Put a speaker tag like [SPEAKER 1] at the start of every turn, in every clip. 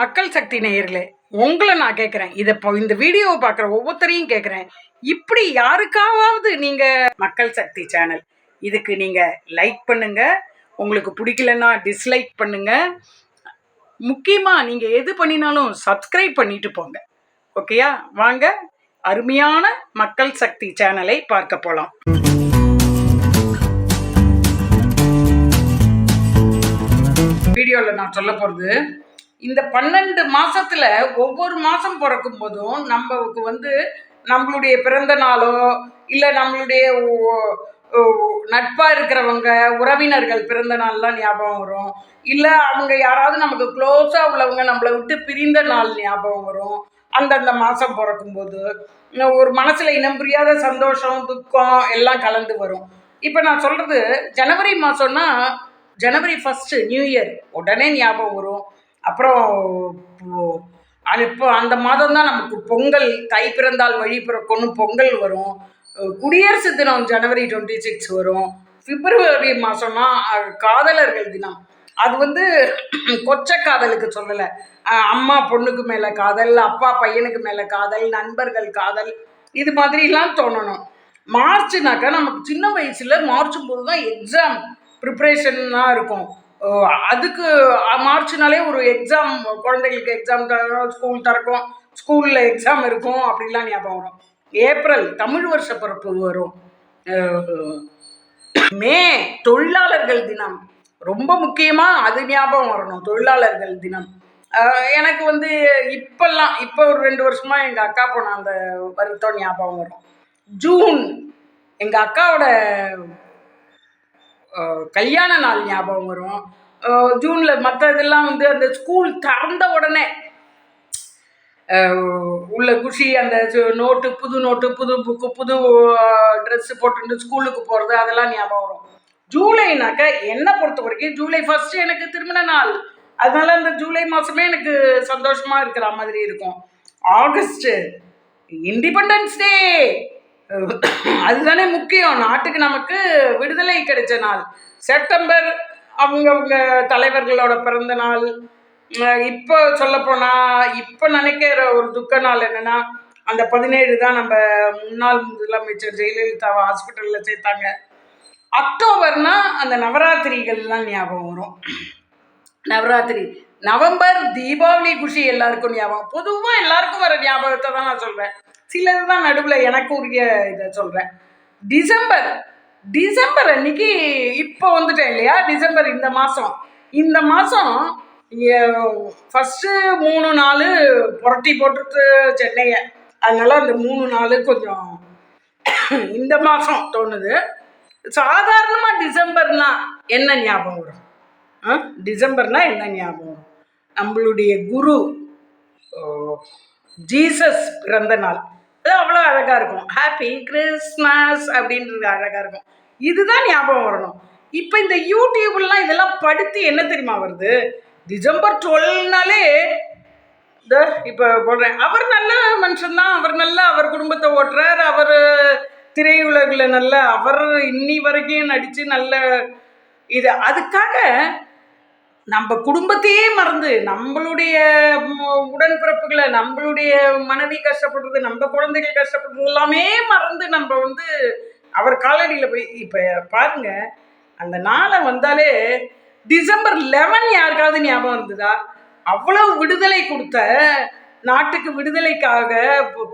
[SPEAKER 1] மக்கள் சக்தி நேயர்களே உங்களை நான் கேட்குறேன் இதை இப்போ இந்த வீடியோவை பார்க்குற ஒவ்வொருத்தரையும் கேட்குறேன் இப்படி யாருக்காவது நீங்கள் மக்கள் சக்தி சேனல் இதுக்கு நீங்கள் லைக் பண்ணுங்க. உங்களுக்கு பிடிக்கலன்னா டிஸ்லைக் பண்ணுங்க. முக்கியமாக நீங்கள் எது பண்ணினாலும் சப்ஸ்கிரைப் பண்ணிட்டு போங்க. ஓகேயா வாங்க அருமையான மக்கள் சக்தி சேனலை பார்க்க போகலாம் வீடியோவில் நான் சொல்ல போகிறது இந்த பன்னெண்டு மாசத்துல ஒவ்வொரு மாதம் பிறக்கும் போதும் நம்மளுக்கு வந்து நம்மளுடைய பிறந்த நாளோ இல்லை நம்மளுடைய நட்பாக இருக்கிறவங்க உறவினர்கள் பிறந்த நாள்லாம் ஞாபகம் வரும். இல்லை அவங்க யாராவது நமக்கு க்ளோஸாக உள்ளவங்க நம்மளை விட்டு பிரிந்த நாள் ஞாபகம் வரும். அந்தந்த மாதம் பிறக்கும்போது ஒரு மனசில் இனம் புரியாத சந்தோஷம் துக்கம் எல்லாம் கலந்து வரும். இப்போ நான் சொல்கிறது ஜனவரி மாதம்னா ஜனவரி ஃபஸ்ட்டு நியூ இயர் உடனே ஞாபகம் வரும். அப்புறம் இப்போ- அந்த மாதம் தான் நமக்கு பொங்கல் தை பிறந்தால் வழி பிறக்கும்னு பொங்கல் வரும். குடியரசு தினம் ஜனவரி டுவெண்ட்டி சிக்ஸ் வரும். பிப்ரவரி மாதம்னா காதலர்கள் தினம். அது வந்து கொச்சை காதலுக்கு சொல்லலை அம்மா பொண்ணுக்கு மேலே காதல் அப்பா பையனுக்கு மேலே காதல் நண்பர்கள் காதல் இது மாதிரிலாம் தோணணும். மார்ச்னாக்கா நமக்கு சின்ன வயசில் மார்ச் போது தான் எக்ஸாம் ப்ரிப்ரேஷன்லாம் இருக்கும். அதுக்கு மார்ச்னாலே ஒரு எக்ஸாம் குழந்தைகளுக்கு எக்ஸாம் ஸ்கூல் திறக்கும் ஸ்கூலில் எக்ஸாம் இருக்கும் அப்படிலாம் ஞாபகம் வரும். ஏப்ரல் தமிழ் வருஷ பிறப்பு வரும். மே தொழிலாளர்கள் தினம். ரொம்ப முக்கியமாக அது ஞாபகம் வரணும் தொழிலாளர்கள் தினம். எனக்கு வந்து இப்போல்லாம் இப்போ ஒரு ரெண்டு வருஷமாக எங்கள் அக்கா போன அந்த வருத்தம் ஞாபகம் வரும். ஜூன் எங்கள் அக்காவோட கல்யாண நாள் ஞாபகம் வரும். ஜூனில் மற்ற இதெல்லாம் வந்து அந்த ஸ்கூல் திறந்த உடனே உள்ள குஷி அந்த நோட்டு புது நோட்டு புது புக்கு புது ட்ரெஸ்ஸு போட்டுட்டு ஸ்கூலுக்கு போகிறது அதெல்லாம் ஞாபகம் வரும். ஜூலைனாக்க என்னை பொறுத்த வரைக்கும் ஜூலை ஃபஸ்ட்டு எனக்கு திருமண நாள். அதனால அந்த ஜூலை மாதமே எனக்கு சந்தோஷமாக இருக்கிற மாதிரி இருக்கும். ஆகஸ்ட்டு இண்டிபெண்டன்ஸ் டே அதுதானே முக்கியம். நாட்டுக்கு நமக்கு விடுதலை கிடைச்ச நாள். செப்டம்பர் அவங்கவுங்க தலைவர்களோட பிறந்த நாள். இப்போ சொல்லப்போனால் இப்போ நினைக்கிற ஒரு துக்க நாள் என்னன்னா அந்த பதினேழு தான் நம்ம முன்னாள் முதலமைச்சர் ஜெயலலிதாவை ஹாஸ்பிட்டலில் சேர்த்தாங்க. அக்டோபர்னா அந்த நவராத்திரிகள்லாம் ஞாபகம் வரும். நவராத்திரி. நவம்பர் தீபாவளி குஷி எல்லாருக்கும் ஞாபகம். பொதுவாக எல்லாருக்கும் வர ஞாபகத்தை தான் நான் சொல்கிறேன் சிலது தான் நடுவில் எனக்கு உரிய இதை சொல்கிறேன் டிசம்பர் டிசம்பர் அன்னைக்கு இப்போ வந்துட்டேன் இல்லையா? டிசம்பர் இந்த மாதம் இந்த மாதம் ஃபஸ்ட்டு மூணு நாள் புரட்டி போட்டுட்டு சென்னையை. அதனால் அந்த மூணு நாள் கொஞ்சம் இந்த மாதம் தோணுது. சாதாரணமாக டிசம்பர்னா என்ன ஞாபகம் வரும்? ஆ? டிசம்பர்னா என்ன ஞாபகம் வரும்? நம்மளுடைய குரு ஜீசஸ் பிறந்த நாள். அது அவ்வளோ அழகாக இருக்கும். ஹாப்பி கிறிஸ்மஸ் அப்படின்றது அழகாக இருக்கும். இதுதான் ஞாபகம் வரணும். இப்போ இந்த யூடியூப்லாம் இதெல்லாம் படுத்து என்ன தெரியுமா வருது? டிசம்பர் டுவெல்னாலே இந்த இப்போ போடுறேன். அவர் நல்ல மனுஷன் தான். அவர் நல்லா அவர் குடும்பத்தை ஓட்டுறார். அவர் திரையுலகில் நல்ல அவர் இன்னி வரைக்கும் நடித்து நல்ல இது. அதுக்காக நம்ம குடும்பத்தையே மறந்து நம்மளுடைய உடன்பிறப்புகளை நம்மளுடைய மனைவி கஷ்டப்படுறது நம்ம குழந்தைகள் கஷ்டப்படுறது எல்லாமே மறந்து நம்ம வந்து அவர் காலடியில் போய் இப்போ பாருங்க அந்த நாளை வந்தாலே டிசம்பர் லெவன் யாருக்காவது ஞாபகம் இருந்ததா? அவ்வளவு விடுதலை கொடுத்த நாட்டுக்கு விடுதலைக்காக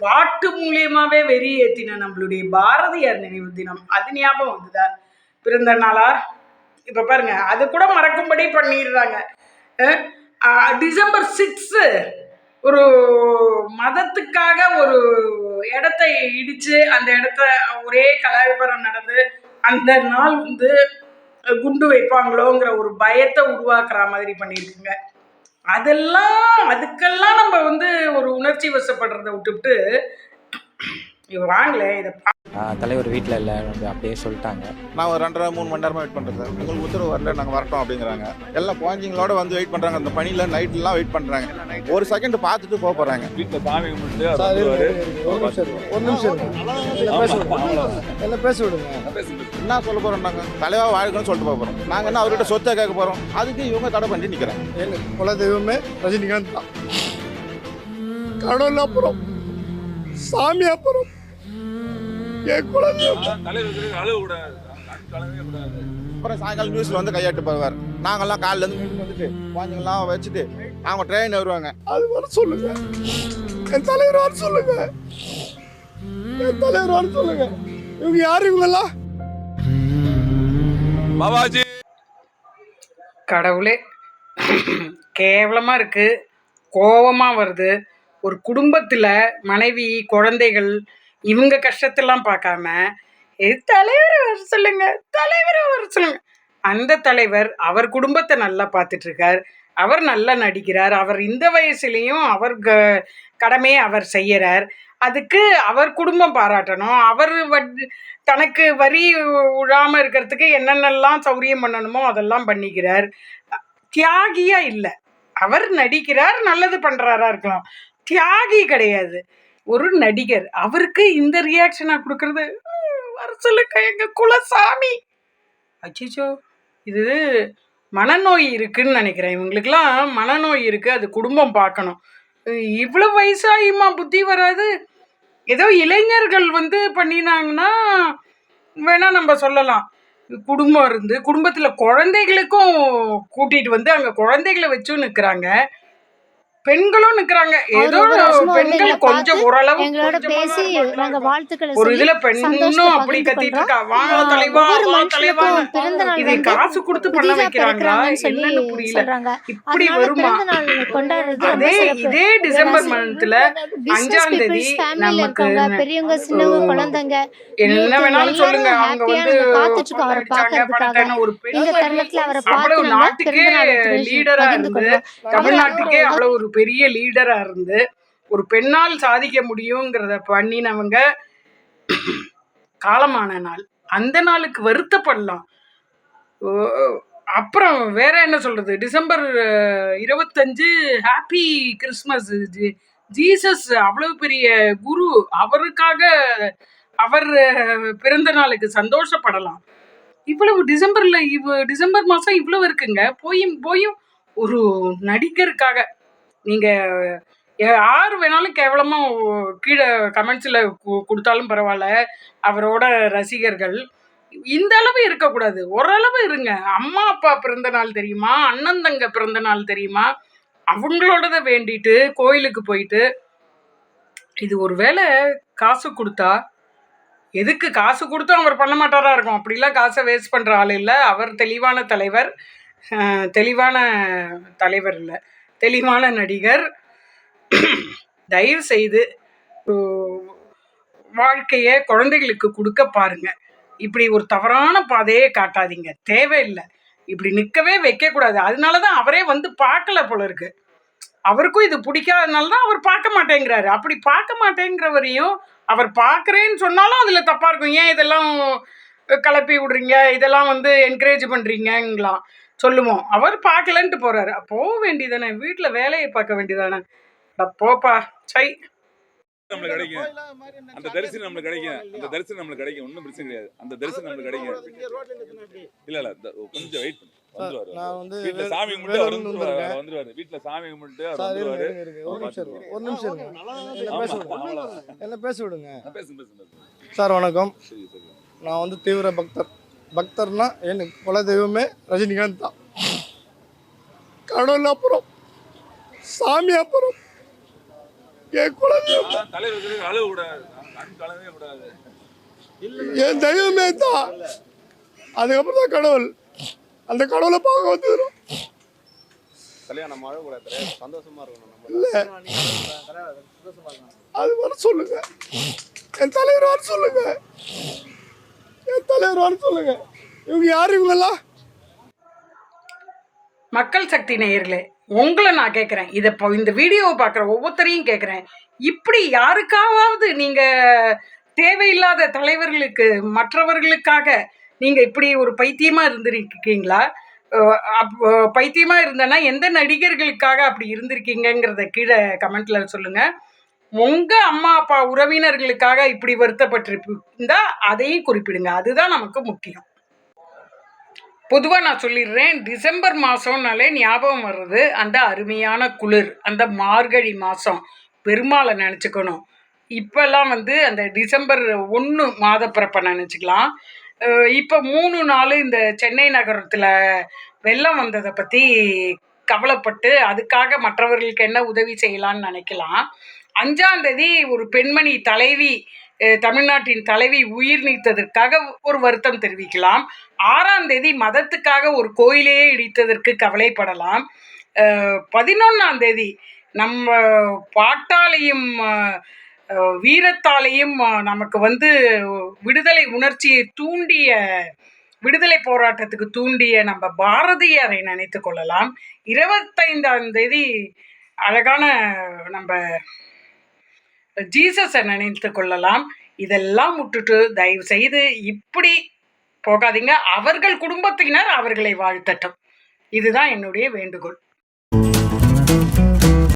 [SPEAKER 1] பாட்டு மூலியமாவே வெறி ஏற்றின நம்மளுடைய பாரதியார் நினைவு தினம் அது ஞாபகம் வந்ததா? பிறந்த நாளா? இப்போ பாருங்க அது கூட மறக்கும்படி பண்ணிடுறாங்க. டிசம்பர் சிக்ஸு ஒரு மதத்துக்காக ஒரு இடத்தை இடிச்சு அந்த இடத்த ஒரே கலாவிபரம் நடந்து அந்த நாள் வந்து குண்டு வைப்பாங்களோங்கிற ஒரு பயத்தை உருவாக்குற மாதிரி பண்ணியிருக்குங்க. அதெல்லாம் அதுக்கெல்லாம் நம்ம வந்து ஒரு உணர்ச்சி வசப்படுறத விட்டுவிட்டு இவ வாங்களே இதை
[SPEAKER 2] தலைவர் வீட்டில் இல்லை அப்படியே சொல்லிட்டாங்க.
[SPEAKER 3] நான் ஒரு ரெண்டரை மூணு மணி நேரமா வெயிட் பண்றேன் சார் உங்களுக்கு உத்தரவு வரல நாங்க வரட்டும் அப்படிங்கிறாங்க. எல்லாம் குழந்தைங்களோட வந்து வெயிட் பண்றாங்க. அந்த பனியில நைட்லாம் வெயிட் பண்றாங்க. ஒரு செகண்ட் பார்த்துட்டு போக போறாங்க.
[SPEAKER 4] வீட்டில் சாமி கும்பிட்டு.
[SPEAKER 5] ஒரு நிமிஷம். எல்லாம் பேச விடுங்க.
[SPEAKER 3] என்ன சொல்ல போறோம் நாங்க? தலைவா வாழ்க்கணும்னு சொல்லிட்டு போக போறோம். நாங்க என்ன அவர்கிட்ட சொத்தை கேட்க போறோம்? அதுக்கு இவங்க தடை பண்ணி நிக்கிறாங்க.
[SPEAKER 4] என் குல தெய்வமே ரஜினிகாந்த் தான். கடவுள் அப்புறம் சாமி அப்புறம். என்
[SPEAKER 3] அப்புறம் சாயங்காலம் நியூஸ்ல வந்து கையாட்டு போவார் நாங்கெல்லாம் காலைல இருந்து மீட்டிங் வந்துட்டு குழந்தைங்களாம் வச்சுட்டு அவங்க ட்ரெயின் வருவாங்க.
[SPEAKER 4] அது வர சொல்லுங்க. என் தலைவர் வர சொல்லுங்க. என் தலைவர் வர சொல்லுங்க. இவங்க யாரு இவங்கெல்லாம்?
[SPEAKER 5] பாபாஜி.
[SPEAKER 1] கடவுளே கேவலமாக இருக்குது கோவமாக வருது. ஒரு குடும்பத்தில் மனைவி குழந்தைகள் இவங்க கஷ்டத்தெல்லாம் பார்க்காம தலைவரை வர சொல்லுங்க தலைவரை வர சொல்லுங்க. அந்த தலைவர் அவர் குடும்பத்தை நல்லா பார்த்துட்ருக்கார். அவர் நல்லா நடிக்கிறார். அவர் இந்த வயசுலேயும் அவர் க கடமையை அவர் செய்கிறார் அதுக்கு அவர் குடும்பம் பாராட்டணும். அவர் வட் தனக்கு வரி விழாமல் இருக்கிறதுக்கு என்னென்னலாம் சௌரியம் பண்ணணுமோ அதெல்லாம் பண்ணிக்கிறார். தியாகியாக இல்லை. அவர் நடிக்கிறார் நல்லது பண்ணுறாரா இருக்கலாம். தியாகி கிடையாது. ஒரு நடிகர் அவருக்கு இந்த ரியாக்ஷனா கொடுக்கறது? "உம், வர எங்க குலசாமி. அச்சிச்சோ இது மனநோய் இருக்குன்னு நினைக்கிறேன். இவங்களுக்கெல்லாம் மனநோய் இருக்கு அது குடும்பம் பார்க்கணும். இவ்வளோ வயசாயுமா புத்தி வராது. ஏதோ இளைஞர்கள் வந்து பண்ணினாங்கன்னா வேணா நம்ம சொல்லலாம். குடும்பம் இருந்து குடும்பத்தில் குழந்தைகளுக்கும் கூட்டிகிட்டு வந்து அங்கே குழந்தைகளை வச்சும் நிற்கிறாங்க பெண்களும் நிற்கிறாங்க ஏதோ பெண்கள் கொஞ்சம் ஓரளவு
[SPEAKER 6] எங்களோட
[SPEAKER 1] கொஞ்சமாவது
[SPEAKER 6] பேசி
[SPEAKER 1] வரலாம்.
[SPEAKER 6] நாங்க வாழ்த்துக்களை
[SPEAKER 1] ஒரு இதுல பெண்ணும் அப்படி கத்திட்டு. இருக்கா? வா தலைவா வா
[SPEAKER 6] நாள்
[SPEAKER 1] இது காசு கொடுத்து பண்ண வைக்கிறாங்களா? என்னன்னு புரியல. இப்படி வருமா? அதே இதே டிசம்பர் மந்த்ல அஞ்சாம் தேதி நமக்கு
[SPEAKER 6] பெரியவங்க சின்னவங்க குழந்தைங்க
[SPEAKER 1] என்ன வேணாலும் சொல்லுங்க. அவங்க வந்து
[SPEAKER 6] காத்துட்டு இருக்கோம் அவரை
[SPEAKER 1] பண்ணாங்கன்னு ஒரு பெரிய
[SPEAKER 6] தருணத்துல அவரை
[SPEAKER 1] அவ்வளவு
[SPEAKER 6] பார்த்து நாங்க
[SPEAKER 1] நாட்டுக்கே லீடரா இருந்து தமிழ்நாட்டுக்கே அவ்வளவு ஒரு பெரிய லீடராக இருந்து ஒரு பெண்ணால் சாதிக்க முடியுங்கிறத பண்ணினவங்க காலமான நாள். அந்த நாளுக்கு வருத்தப்படலாம். ஓ, அப்புறம் வேற என்ன சொல்றது? டிசம்பர் இருபத்தஞ்சு ஹாப்பி கிறிஸ்மஸ் ஜி- ஜீசஸ் அவ்வளவு பெரிய குரு அவருக்காக அவர் பிறந்த நாளுக்கு சந்தோஷப்படலாம். இவ்வளவு டிசம்பர்ல இவ் டிசம்பர் மாசம் இவ்வளவு இருக்குங்க. போயும் போயும் ஒரு நடிகருக்காக நீங்க யார் வேணாலும் கேவலமா கீழே கமெண்ட்ஸில் கொடுத்தாலும் பரவாயில்ல. அவரோட ரசிகர்கள் இந்த அளவு இருக்கக்கூடாது. ஓரளவு இருங்க. அம்மா அப்பா பிறந்த நாள் தெரியுமா? அண்ணன் தங்க பிறந்த நாள் தெரியுமா? அவங்களோடத வேண்டிட்டு கோயிலுக்கு போயிட்டு இது ஒரு வேளை காசு கொடுத்தா எதுக்கு காசு கொடுத்தும் அவர் பண்ண மாட்டாரா இருக்கும். அப்படிலாம் காசை வேஸ்ட் பண்ணுற ஆள் இல்லை. அவர் தெளிவான தலைவர் தெளிவான தலைவர் இல்லை. தெளிவான நடிகர். தயவு செய்து வாழ்க்கையை குழந்தைகளுக்கு கொடுக்க பாருங்க. இப்படி ஒரு தவறான பாதையே காட்டாதீங்க. தேவையில்லை. இப்படி நிற்கவே வைக்கக்கூடாது. அதனால தான் அவரே வந்து பார்க்கல போல இருக்கு. அவருக்கும் இது பிடிக்காதனால தான் அவர் பார்க்க மாட்டேங்கிறாரு. அப்படி பார்க்க மாட்டேங்கிறவரையும் அவர் பார்க்குறேன்னு சொன்னாலும் அதில் தப்பாக இருக்கும். ஏன் இதெல்லாம் கலப்பி விடுறீங்க? இதெல்லாம் வந்து என்கரேஜ் பண்ணுறீங்கங்களாம் சொல்லுவோம் அவர் பார்க்கலன்ட்டு போகிறாரு போக வேண்டியதானே? வீட்டில் வேலையை பார்க்க வேண்டியதானே? போப்பா. சை.
[SPEAKER 5] நம்மளுக்கு கிடைக்கும். அந்த தரிசனம் நம்மளுக்கு கிடைக்கும். அந்த தரிசனம் நம்மளுக்கு கிடைக்கும். ஒன்றும் பிரச்சனை கிடையாது. அந்த தரிசனம் நம்மளுக்கு கிடைக்கும். இல்ல இல்ல. கொஞ்சம் வெயிட்
[SPEAKER 4] நான் வந்து
[SPEAKER 5] வீட்டுல
[SPEAKER 4] வே-
[SPEAKER 5] சாமி கும்பிட்டு அவர் வந்துருவாரு. வந்துருவாரு. சாமி கும்பிட்டு அவர் வந்துருவாரு.
[SPEAKER 4] ஒரு நிமிஷம். ஒரு நிமிஷம். என்ன பேச விடுங்க.
[SPEAKER 5] அவ்வளவுதான்.
[SPEAKER 4] என்ன பேச விடுங்க.
[SPEAKER 5] பேசுங்க பேசுங்க பேசுங்க
[SPEAKER 4] சார் வணக்கம். நான் வந்து தீவிர பக்தர். பக்தர்னா என் குல தெய்வமே ரஜினிகாந்த் தான். கடவுள் அப்புறம் சாமி அப்புறம் என் குல தெய்வம்
[SPEAKER 5] ஆ, தலைவர்களுக்கு அழுவ கூடாது. கண் கலவே கூடாது.
[SPEAKER 4] என் தெய்வமே தான். அதுக்கப்புறம் தான் கடவுள். அந்த கடவுளை பார்க்க வந்துடும்
[SPEAKER 3] கல்யாணம் சந்தோஷமா இருக்கணும்
[SPEAKER 4] அது வர சொல்லுங்க. என் தலைவர் வர சொல்லுங்க. என் சொல்லுங்க. இவங்க யார் இவங்கெல்லாம்?
[SPEAKER 1] மக்கள் சக்தி நேயர்களே உங்களை நான் கேட்குறேன் இதை இப்போ இந்த வீடியோவை பார்க்குற ஒவ்வொருத்தரையும் கேட்குறேன் இப்படி யாருக்காவது நீங்கள் தேவையில்லாத தலைவர்களுக்கு மற்றவர்களுக்காக நீங்கள் இப்படி ஒரு பைத்தியமாக இருந்திருக்கீங்களா? பைத்தியமாக இருந்தேன்னா எந்த நடிகர்களுக்காக அப்படி இருந்திருக்கீங்கங்கிறத கீழே கமெண்ட்டில் சொல்லுங்கள் உங்க அம்மா அப்பா உறவினர்களுக்காக இப்படி வருத்தப்பட்டிருந்தா அதையும் குறிப்பிடுங்க. அதுதான் நமக்கு முக்கியம். பொதுவாக நான் சொல்லிடுறேன் டிசம்பர் மாதம்னாலே ஞாபகம் வர்றது அந்த அருமையான குளிர் அந்த மார்கழி மாதம் பெருமாளை நினச்சிக்கணும். இப்போல்லாம் வந்து அந்த டிசம்பர் ஒன்று மாதப்பிறப்பை நினச்சிக்கலாம். இப்போ மூணு நாள் இந்த சென்னை நகரத்தில் வெள்ளம் வந்ததை பற்றி கவலைப்பட்டு அதுக்காக மற்றவர்களுக்கு என்ன உதவி செய்யலான்னு நினைக்கலாம். அஞ்சாந்தேதி ஒரு பெண்மணி தலைவி தமிழ்நாட்டின் தலைவி உயிர் நீத்ததற்காக ஒரு வருத்தம் தெரிவிக்கலாம். ஆறாம் தேதி மதத்துக்காக ஒரு கோயிலையே இடித்ததற்கு கவலைப்படலாம். பதினொன்றாம் தேதி நம்ம பாட்டாலையும் வீரத்தாலையும் நமக்கு வந்து விடுதலை உணர்ச்சியை தூண்டிய விடுதலை போராட்டத்துக்கு தூண்டிய நம்ம பாரதியாரை நினைத்து கொள்ளலாம். இருபத்தைந்தாம் தேதி அழகான நம்ம ஜீசஸை நினைத்து கொள்ளலாம். இதெல்லாம் விட்டுட்டு தயவு செய்து இப்படி போகாதீங்க. அவர்கள் குடும்பத்தினர் அவர்களை வாழ்த்தட்டும். இதுதான் என்னுடைய வேண்டுகோள்.